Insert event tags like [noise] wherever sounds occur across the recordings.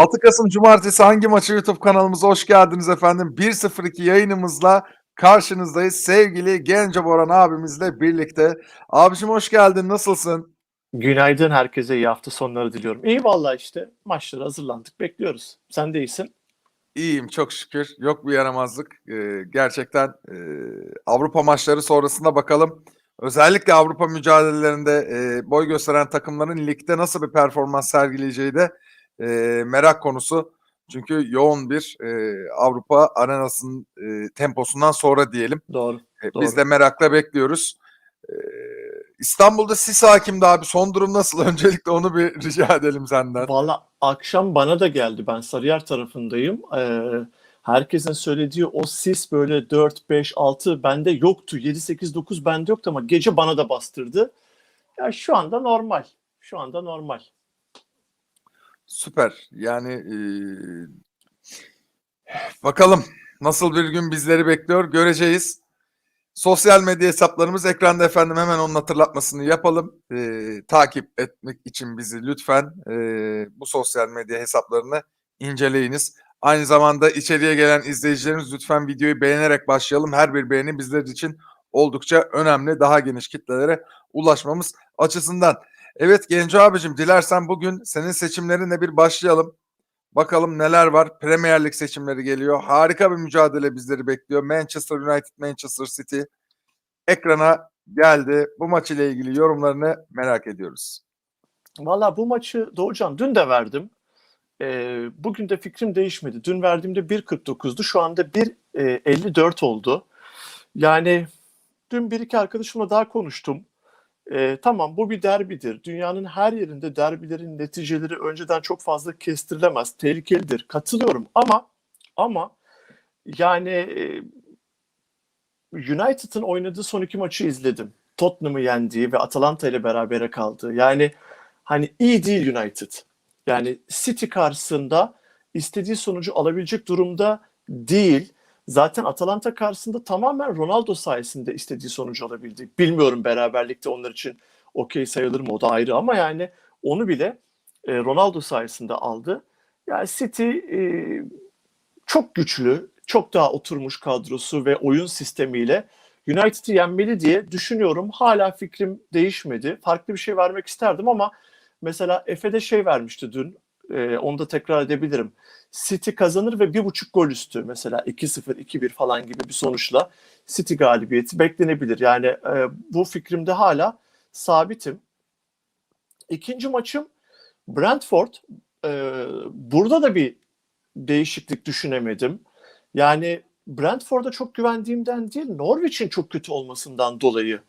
6 Kasım Cumartesi hangi maçı YouTube kanalımıza hoş geldiniz efendim. 1-0-2 yayınımızla karşınızdayız. Sevgili Gence Boran abimizle birlikte. Abicim hoş geldin. Nasılsın? Günaydın herkese iyi hafta sonları diliyorum. İyi vallahi işte maçlara hazırlandık bekliyoruz. Sen de iyisin. İyiyim çok şükür. Yok bir yaramazlık. Ee, gerçekten e, Avrupa maçları sonrasında bakalım. Özellikle Avrupa mücadelelerinde e, boy gösteren takımların ligde nasıl bir performans sergileyeceği de e, merak konusu. Çünkü yoğun bir e, Avrupa arenasının e, temposundan sonra diyelim. Doğru. E, Doğru. Biz de merakla bekliyoruz. E, İstanbul'da sis hakimdi abi. Son durum nasıl? [laughs] Öncelikle onu bir rica edelim senden. Valla akşam bana da geldi. Ben Sarıyer tarafındayım. Ee, herkesin söylediği o sis böyle 4, 5, 6 bende yoktu. 7, 8, 9 bende yoktu ama gece bana da bastırdı. Ya şu anda normal. Şu anda normal. Süper. Yani e, bakalım nasıl bir gün bizleri bekliyor göreceğiz. Sosyal medya hesaplarımız ekranda efendim hemen onun hatırlatmasını yapalım. E, takip etmek için bizi lütfen e, bu sosyal medya hesaplarını inceleyiniz. Aynı zamanda içeriye gelen izleyicilerimiz lütfen videoyu beğenerek başlayalım. Her bir beğeni bizler için oldukça önemli. Daha geniş kitlelere ulaşmamız açısından. Evet Genco abicim dilersen bugün senin seçimlerine bir başlayalım. Bakalım neler var. Premier Lig seçimleri geliyor. Harika bir mücadele bizleri bekliyor. Manchester United, Manchester City ekrana geldi. Bu maç ile ilgili yorumlarını merak ediyoruz. Valla bu maçı Doğucan dün de verdim. Ee, bugün de fikrim değişmedi. Dün verdiğimde 1.49'du. Şu anda 1.54 oldu. Yani dün bir iki arkadaşımla daha konuştum. Ee, tamam bu bir derbidir. Dünyanın her yerinde derbilerin neticeleri önceden çok fazla kestirilemez. Tehlikelidir. Katılıyorum ama ama yani e, United'ın oynadığı son iki maçı izledim. Tottenham'ı yendiği ve Atalanta ile berabere kaldığı. Yani hani iyi değil United. Yani City karşısında istediği sonucu alabilecek durumda değil. Zaten Atalanta karşısında tamamen Ronaldo sayesinde istediği sonucu alabildi. Bilmiyorum beraberlikte onlar için okey sayılır mı o da ayrı ama yani onu bile e, Ronaldo sayesinde aldı. Yani City e, çok güçlü, çok daha oturmuş kadrosu ve oyun sistemiyle United'ı yenmeli diye düşünüyorum. Hala fikrim değişmedi. Farklı bir şey vermek isterdim ama mesela Efe'de şey vermişti dün. E, onu da tekrar edebilirim. City kazanır ve bir buçuk gol üstü mesela 2-0, 2-1 falan gibi bir sonuçla City galibiyeti beklenebilir. Yani e, bu fikrimde hala sabitim. İkinci maçım Brentford. E, burada da bir değişiklik düşünemedim. Yani Brentford'a çok güvendiğimden değil, Norwich'in çok kötü olmasından dolayı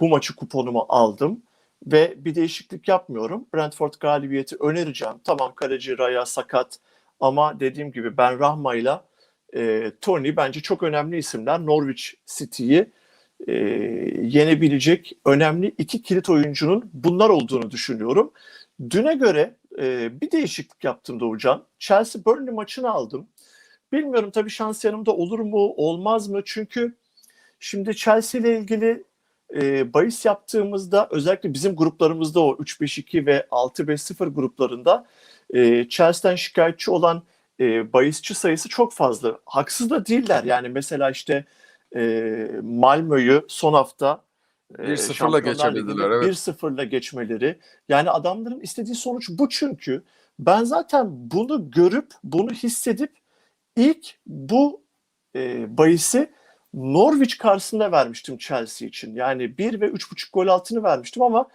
bu maçı kuponumu aldım ve bir değişiklik yapmıyorum. Brentford galibiyeti önereceğim. Tamam kaleci Raya sakat ama dediğim gibi Ben Rahma'yla e, Tony bence çok önemli isimler. Norwich City'yi e, yenebilecek önemli iki kilit oyuncunun bunlar olduğunu düşünüyorum. Düne göre e, bir değişiklik yaptım Doğucan. Chelsea Burnley maçını aldım. Bilmiyorum tabii şans yanımda olur mu olmaz mı? Çünkü şimdi Chelsea ile ilgili e, bahis yaptığımızda özellikle bizim gruplarımızda o 3-5-2 ve 6-5-0 gruplarında e, Chelsea'den şikayetçi olan e, bahisçi sayısı çok fazla. Haksız da değiller. Yani mesela işte e, Malmö'yü son hafta e, 1-0'la Şampiyonlar geçebildiler, evet. 1-0'la geçmeleri. Yani adamların istediği sonuç bu çünkü. Ben zaten bunu görüp, bunu hissedip ilk bu e, bahisi Norwich karşısında vermiştim Chelsea için. Yani 1 ve 3.5 gol altını vermiştim ama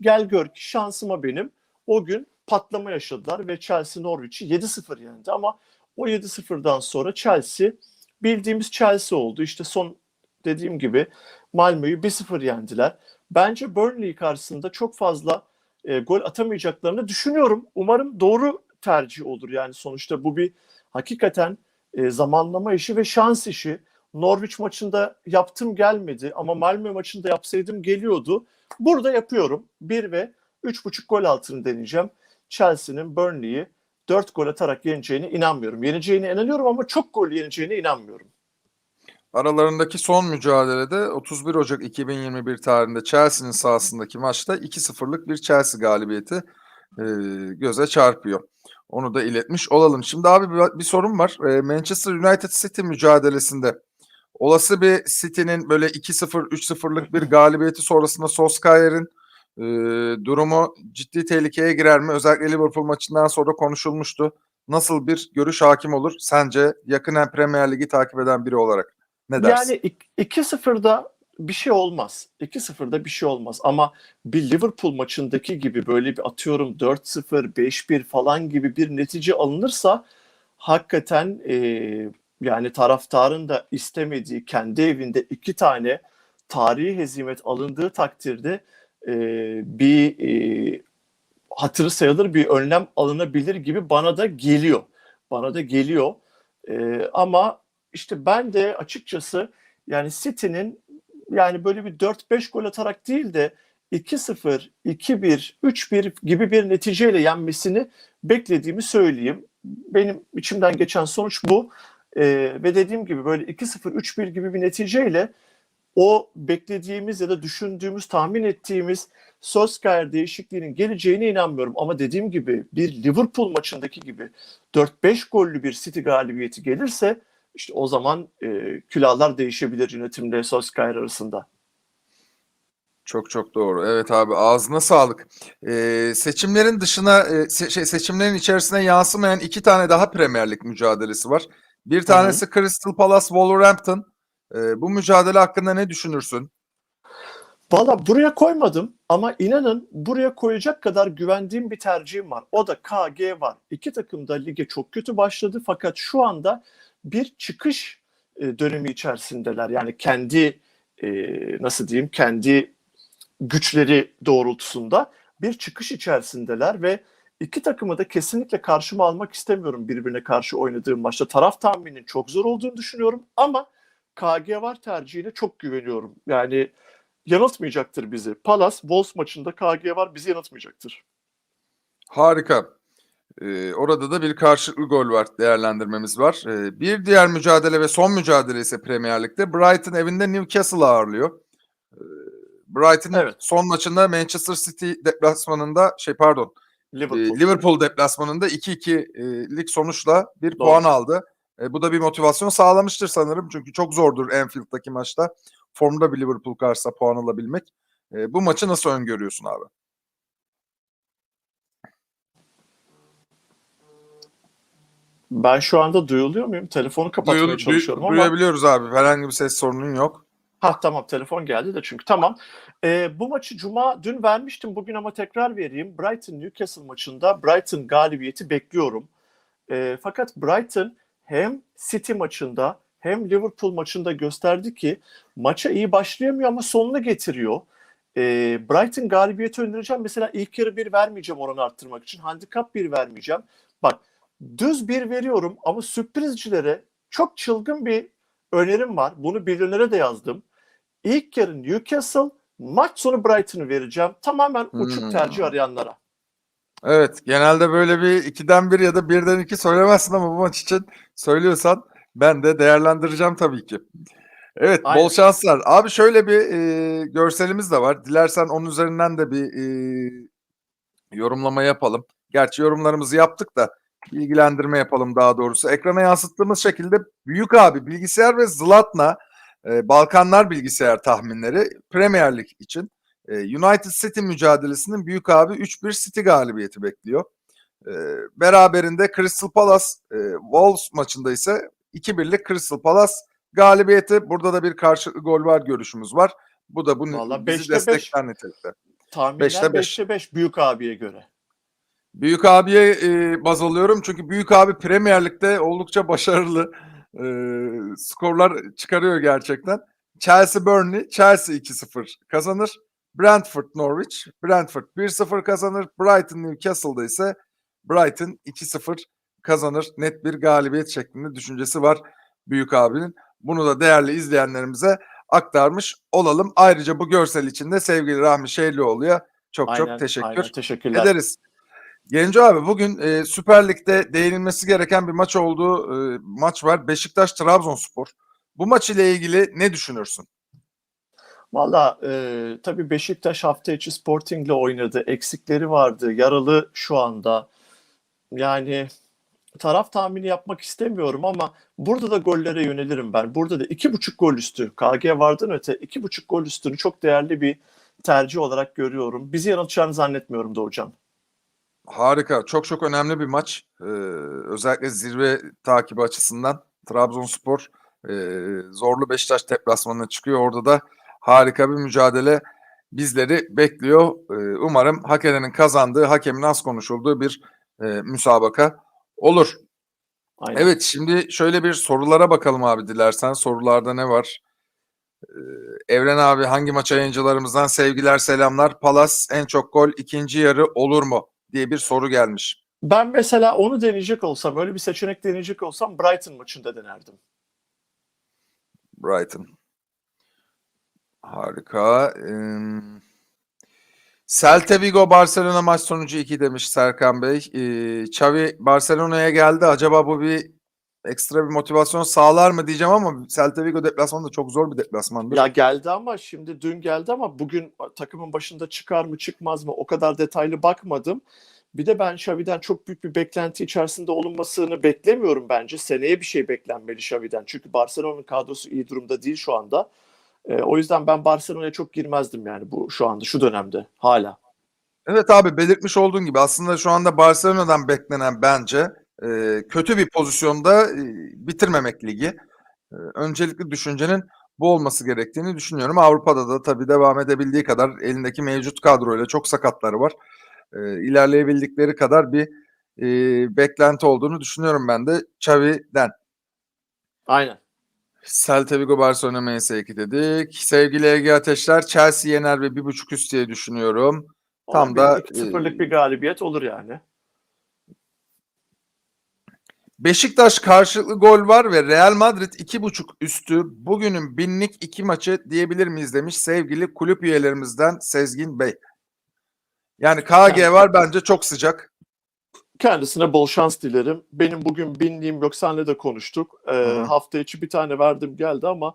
gel gör ki şansıma benim o gün patlama yaşadılar ve Chelsea Norwich'i 7-0 yendi ama o 7-0'dan sonra Chelsea bildiğimiz Chelsea oldu. İşte son dediğim gibi Malmö'yü 1-0 yendiler. Bence Burnley karşısında çok fazla e, gol atamayacaklarını düşünüyorum. Umarım doğru tercih olur. Yani sonuçta bu bir hakikaten e, zamanlama işi ve şans işi. Norwich maçında yaptım gelmedi ama Malmö maçında yapsaydım geliyordu. Burada yapıyorum. 1 ve 3.5 gol altını deneyeceğim. Chelsea'nin Burnley'i 4 gol atarak yeneceğine inanmıyorum. Yeneceğine inanıyorum ama çok gol yeneceğine inanmıyorum. Aralarındaki son mücadelede 31 Ocak 2021 tarihinde Chelsea'nin sahasındaki maçta 2-0'lık bir Chelsea galibiyeti e, göze çarpıyor. Onu da iletmiş olalım. Şimdi abi bir, bir sorun var. Ee, Manchester United City mücadelesinde olası bir City'nin böyle 2-0, 3-0'lık bir galibiyeti sonrasında Solskjaer'in e, durumu ciddi tehlikeye girer mi? Özellikle Liverpool maçından sonra konuşulmuştu. Nasıl bir görüş hakim olur sence yakinen Premier Ligi takip eden biri olarak? Ne dersin? Yani ik- 2-0'da bir şey olmaz. 2-0'da bir şey olmaz ama bir Liverpool maçındaki gibi böyle bir atıyorum 4-0, 5-1 falan gibi bir netice alınırsa hakikaten e, yani taraftarın da istemediği kendi evinde iki tane tarihi hezimet alındığı takdirde e, bir e, hatırı sayılır bir önlem alınabilir gibi bana da geliyor. Bana da geliyor. E, ama işte ben de açıkçası yani City'nin yani böyle bir 4-5 gol atarak değil de 2-0, 2-1, 3-1 gibi bir neticeyle yenmesini beklediğimi söyleyeyim. Benim içimden geçen sonuç bu. Ee, ve dediğim gibi böyle 2-0, 3-1 gibi bir neticeyle o beklediğimiz ya da düşündüğümüz, tahmin ettiğimiz Solskjaer değişikliğinin geleceğine inanmıyorum. Ama dediğim gibi bir Liverpool maçındaki gibi 4-5 gollü bir City galibiyeti gelirse işte o zaman e, külahlar değişebilir yönetimle Solskjaer arasında. Çok çok doğru. Evet abi ağzına sağlık. Ee, seçimlerin dışına e, se- şey, seçimlerin içerisine yansımayan iki tane daha Premier Lig mücadelesi var. Bir tanesi Crystal Palace Wolverhampton. Ee, bu mücadele hakkında ne düşünürsün? Valla buraya koymadım ama inanın buraya koyacak kadar güvendiğim bir tercihim var. O da KG var. İki takım da lige çok kötü başladı fakat şu anda bir çıkış e, dönemi içerisindeler. Yani kendi e, nasıl diyeyim kendi güçleri doğrultusunda bir çıkış içerisindeler ve iki takımı da kesinlikle karşıma almak istemiyorum birbirine karşı oynadığım maçta. Taraf tahmininin çok zor olduğunu düşünüyorum ama KG var tercihine çok güveniyorum. Yani yanıltmayacaktır bizi. Palace Wolves maçında KG var bizi yanıltmayacaktır. Harika. Ee, orada da bir karşılıklı gol var değerlendirmemiz var. Ee, bir diğer mücadele ve son mücadele ise Premier Lig'de Brighton evinde Newcastle'ı ağırlıyor. Ee, Brighton Evet. son maçında Manchester City deplasmanında şey pardon Liverpool. Liverpool, Liverpool deplasmanında 2-2'lik sonuçla bir Doğru. puan aldı. E, bu da bir motivasyon sağlamıştır sanırım. Çünkü çok zordur Anfield'daki maçta formda bir Liverpool karşısında puan alabilmek. E, bu maçı nasıl öngörüyorsun abi? Ben şu anda duyuluyor muyum? Telefonu kapatmaya Duyul- duy- çalışıyorum ama. duyabiliyoruz abi. Herhangi bir ses sorunun yok. Ha tamam telefon geldi de çünkü tamam. Ee, bu maçı Cuma dün vermiştim bugün ama tekrar vereyim. Brighton Newcastle maçında Brighton galibiyeti bekliyorum. Ee, fakat Brighton hem City maçında hem Liverpool maçında gösterdi ki maça iyi başlayamıyor ama sonunu getiriyor. Ee, Brighton galibiyeti önereceğim. Mesela ilk yarı bir vermeyeceğim oranı arttırmak için. Handikap bir vermeyeceğim. Bak düz bir veriyorum ama sürprizcilere çok çılgın bir önerim var. Bunu birilere de yazdım. İlk yarı Newcastle, maç sonu Brighton'ı vereceğim. Tamamen uçuk Hmm. tercih arayanlara. Evet. Genelde böyle bir ikiden bir ya da birden iki söylemezsin ama bu maç için söylüyorsan ben de değerlendireceğim tabii ki. Evet Aynen. bol şanslar. Abi şöyle bir e, görselimiz de var. Dilersen onun üzerinden de bir e, yorumlama yapalım. Gerçi yorumlarımızı yaptık da bilgilendirme yapalım daha doğrusu. Ekrana yansıttığımız şekilde Büyük abi bilgisayar ve Zlatna e, Balkanlar bilgisayar tahminleri Premier Lig için. E, United City mücadelesinin Büyük abi 3-1 City galibiyeti bekliyor. E, beraberinde Crystal Palace e, Wolves maçında ise 2-1'lik Crystal Palace galibiyeti. Burada da bir karşılıklı gol var görüşümüz var. Bu da bunu Vallahi bizi beş. destekler nitelikte. Tahminler Beşte 5'te beş. 5 büyük abiye göre. Büyük abiye e, baz alıyorum çünkü Büyük abi Premier Lig'de oldukça başarılı e, skorlar çıkarıyor gerçekten. Chelsea Burnley, Chelsea 2-0 kazanır. Brentford Norwich, Brentford 1-0 kazanır. Brighton Newcastle'da ise Brighton 2-0 kazanır. Net bir galibiyet şeklinde düşüncesi var Büyük abinin. Bunu da değerli izleyenlerimize aktarmış olalım. Ayrıca bu görsel için de sevgili Rahmi Şeylioğlu'ya çok Aynen, çok teşekkür aynen, teşekkürler. ederiz. Genco abi bugün e, Süper Lig'de değinilmesi gereken bir maç olduğu e, maç var. Beşiktaş Trabzonspor. Bu maç ile ilgili ne düşünürsün? Valla e, tabii Beşiktaş hafta içi Sporting'le oynadı. Eksikleri vardı. Yaralı şu anda. Yani taraf tahmini yapmak istemiyorum ama burada da gollere yönelirim ben. Burada da iki buçuk gol üstü. KG vardan öte iki buçuk gol üstünü çok değerli bir tercih olarak görüyorum. Bizi yanıltacağını zannetmiyorum Doğucan. Harika. Çok çok önemli bir maç. Ee, özellikle zirve takibi açısından Trabzonspor e, zorlu Beşiktaş deplasmanına çıkıyor. Orada da harika bir mücadele bizleri bekliyor. Ee, umarım hak edenin kazandığı, hakemin az konuşulduğu bir e, müsabaka olur. Aynen. Evet şimdi şöyle bir sorulara bakalım abi dilersen. Sorularda ne var? Ee, Evren abi hangi maç yayıncılarımızdan sevgiler selamlar. Palas en çok gol ikinci yarı olur mu? Diye bir soru gelmiş. Ben mesela onu deneyecek olsam, öyle bir seçenek deneyecek olsam Brighton maçında denerdim. Brighton. Harika. Ee, Celta Vigo Barcelona maç sonucu 2 demiş Serkan Bey. Ee, Xavi Barcelona'ya geldi. Acaba bu bir ekstra bir motivasyon sağlar mı diyeceğim ama Celta Vigo deplasmanı da çok zor bir deplasmandır. Ya geldi ama şimdi dün geldi ama bugün takımın başında çıkar mı çıkmaz mı o kadar detaylı bakmadım. Bir de ben Xavi'den çok büyük bir beklenti içerisinde olunmasını beklemiyorum bence. Seneye bir şey beklenmeli Xavi'den. Çünkü Barcelona'nın kadrosu iyi durumda değil şu anda. Ee, o yüzden ben Barcelona'ya çok girmezdim yani bu şu anda şu dönemde hala. Evet abi belirtmiş olduğun gibi aslında şu anda Barcelona'dan beklenen bence e, kötü bir pozisyonda e, bitirmemek ligi. E, öncelikli düşüncenin bu olması gerektiğini düşünüyorum. Avrupa'da da tabii devam edebildiği kadar elindeki mevcut kadroyla çok sakatları var. E, ilerleyebildikleri kadar bir e, beklenti olduğunu düşünüyorum ben de Xavi'den. Aynen. Celta Vigo Barcelona MS2 dedik. Sevgili Ege Ateşler Chelsea yener ve bir buçuk üst diye düşünüyorum. Tam da, bir 2-0'lık bir galibiyet olur yani. Beşiktaş karşılıklı gol var ve Real Madrid iki buçuk üstü bugünün binlik iki maçı diyebilir miyiz demiş sevgili kulüp üyelerimizden Sezgin Bey. Yani KG var bence çok sıcak. Kendisine bol şans dilerim. Benim bugün binliğim yok senle de konuştuk. Ee, Hı hı. hafta içi bir tane verdim geldi ama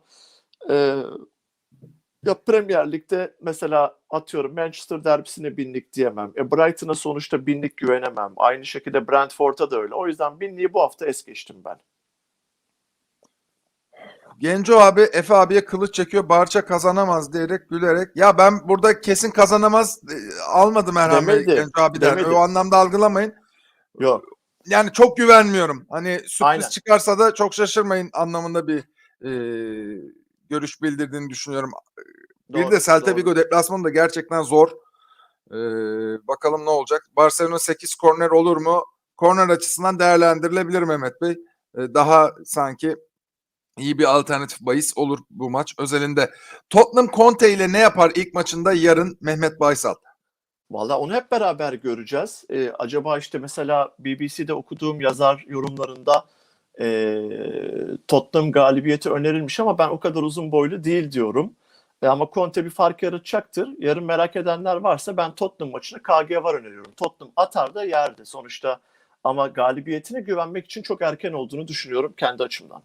e, ya Premier Lig'de mesela atıyorum Manchester derbisine binlik diyemem. E, Brighton'a sonuçta binlik güvenemem. Aynı şekilde Brentford'a da öyle. O yüzden binliği bu hafta es geçtim ben. Genco abi Efe abiye kılıç çekiyor. Barça kazanamaz diyerek gülerek. Ya ben burada kesin kazanamaz e, almadım Demedi, Genco abiden. demedi. O anlamda algılamayın. Yok. Yani çok güvenmiyorum. Hani sürpriz Aynen. çıkarsa da çok şaşırmayın anlamında bir e, görüş bildirdiğini düşünüyorum. Bir doğru, de Celta. Vigo deplasmanı da gerçekten zor. Ee, bakalım ne olacak. Barcelona 8 korner olur mu? Korner açısından değerlendirilebilir Mehmet Bey. Ee, daha sanki iyi bir alternatif bahis olur bu maç özelinde. Tottenham Conte ile ne yapar ilk maçında yarın Mehmet Baysal? Valla onu hep beraber göreceğiz. Ee, acaba işte mesela BBC'de okuduğum yazar yorumlarında e, Tottenham galibiyeti önerilmiş ama ben o kadar uzun boylu değil diyorum. E, ama Conte bir fark yaratacaktır. Yarın merak edenler varsa ben Tottenham maçına KG var öneriyorum. Tottenham atar da yerde sonuçta. Ama galibiyetine güvenmek için çok erken olduğunu düşünüyorum kendi açımdan.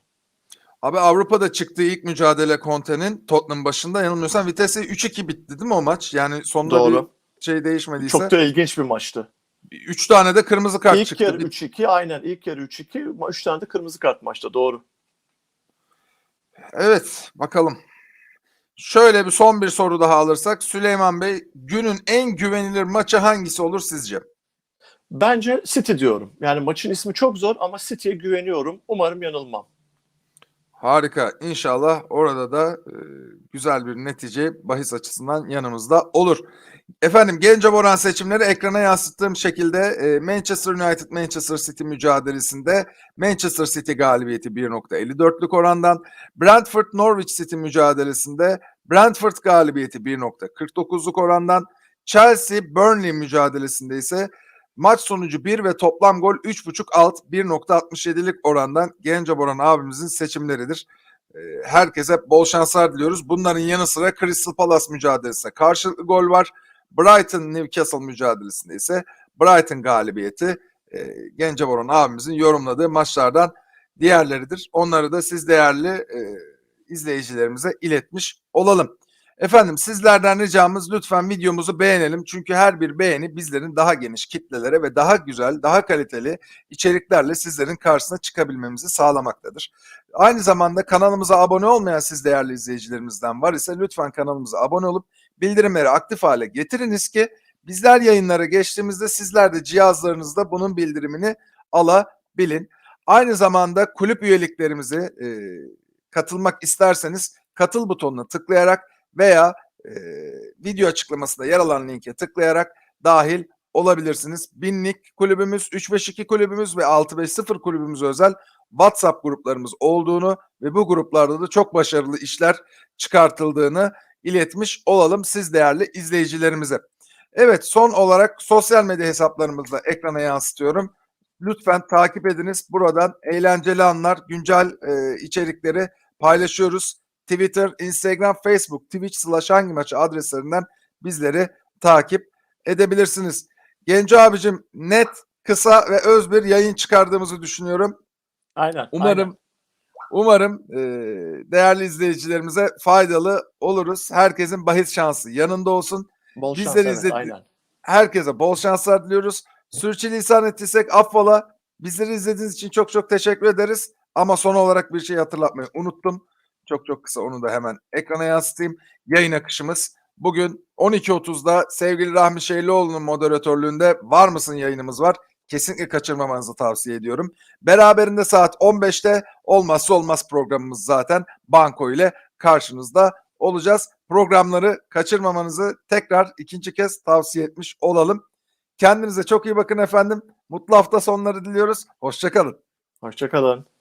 Abi Avrupa'da çıktığı ilk mücadele Conte'nin Tottenham başında yanılmıyorsam vitesi 3-2 bitti değil mi o maç? Yani sonunda Doğru. bir şey değişmediyse. Çok da ilginç bir maçtı. 3 tane de kırmızı kart İlk çıktı. yarı Bir- 3-2 aynen ilk yarı 3-2 3 tane de kırmızı kart maçta doğru. Evet bakalım. Şöyle bir son bir soru daha alırsak Süleyman Bey günün en güvenilir maçı hangisi olur sizce? Bence City diyorum. Yani maçın ismi çok zor ama City'ye güveniyorum. Umarım yanılmam. Harika. İnşallah orada da e, güzel bir netice bahis açısından yanımızda olur. Efendim Gence Boran seçimleri ekrana yansıttığım şekilde e, Manchester United Manchester City mücadelesinde Manchester City galibiyeti 1.54'lük orandan Brentford Norwich City mücadelesinde Brentford galibiyeti 1.49'luk orandan Chelsea Burnley mücadelesinde ise maç sonucu 1 ve toplam gol 3.5 alt 1.67'lik orandan Gence Boran abimizin seçimleridir. Ee, Herkese bol şanslar diliyoruz. Bunların yanı sıra Crystal Palace mücadelesinde karşılıklı gol var. Brighton Newcastle mücadelesinde ise Brighton galibiyeti e, Gence Boran abimizin yorumladığı maçlardan diğerleridir. Onları da siz değerli e, izleyicilerimize iletmiş olalım. Efendim sizlerden ricamız lütfen videomuzu beğenelim. Çünkü her bir beğeni bizlerin daha geniş kitlelere ve daha güzel, daha kaliteli içeriklerle sizlerin karşısına çıkabilmemizi sağlamaktadır. Aynı zamanda kanalımıza abone olmayan siz değerli izleyicilerimizden var ise lütfen kanalımıza abone olup bildirimleri aktif hale getiriniz ki bizler yayınlara geçtiğimizde sizler de cihazlarınızda bunun bildirimini alabilin. Aynı zamanda kulüp üyeliklerimizi e, katılmak isterseniz katıl butonuna tıklayarak veya e, video açıklamasında yer alan linke tıklayarak dahil olabilirsiniz. Binlik kulübümüz, 352 kulübümüz ve 650 kulübümüz özel WhatsApp gruplarımız olduğunu ve bu gruplarda da çok başarılı işler çıkartıldığını iletmiş olalım siz değerli izleyicilerimize. Evet son olarak sosyal medya hesaplarımızı da ekrana yansıtıyorum. Lütfen takip ediniz. Buradan eğlenceli anlar, güncel e, içerikleri paylaşıyoruz. Twitter, Instagram, Facebook, Twitch slash hangi maçı adreslerinden bizleri takip edebilirsiniz. Genco abicim net, kısa ve öz bir yayın çıkardığımızı düşünüyorum. Aynen. Umarım aynen. Umarım e, değerli izleyicilerimize faydalı oluruz. Herkesin bahis şansı yanında olsun. Bol şans, bizleri evet, izledi- aynen. Herkese bol şanslar diliyoruz. Sürçülisan ettiysek affola. Bizleri izlediğiniz için çok çok teşekkür ederiz. Ama son olarak bir şey hatırlatmayı unuttum. Çok çok kısa onu da hemen ekrana yansıtayım. Yayın akışımız bugün 12.30'da sevgili Rahmi Şeylioğlu'nun moderatörlüğünde Var mısın yayınımız var. Kesinlikle kaçırmamanızı tavsiye ediyorum. Beraberinde saat 15'te olmazsa olmaz programımız zaten Banko ile karşınızda olacağız. Programları kaçırmamanızı tekrar ikinci kez tavsiye etmiş olalım. Kendinize çok iyi bakın efendim. Mutlu hafta sonları diliyoruz. Hoşçakalın. Hoşçakalın.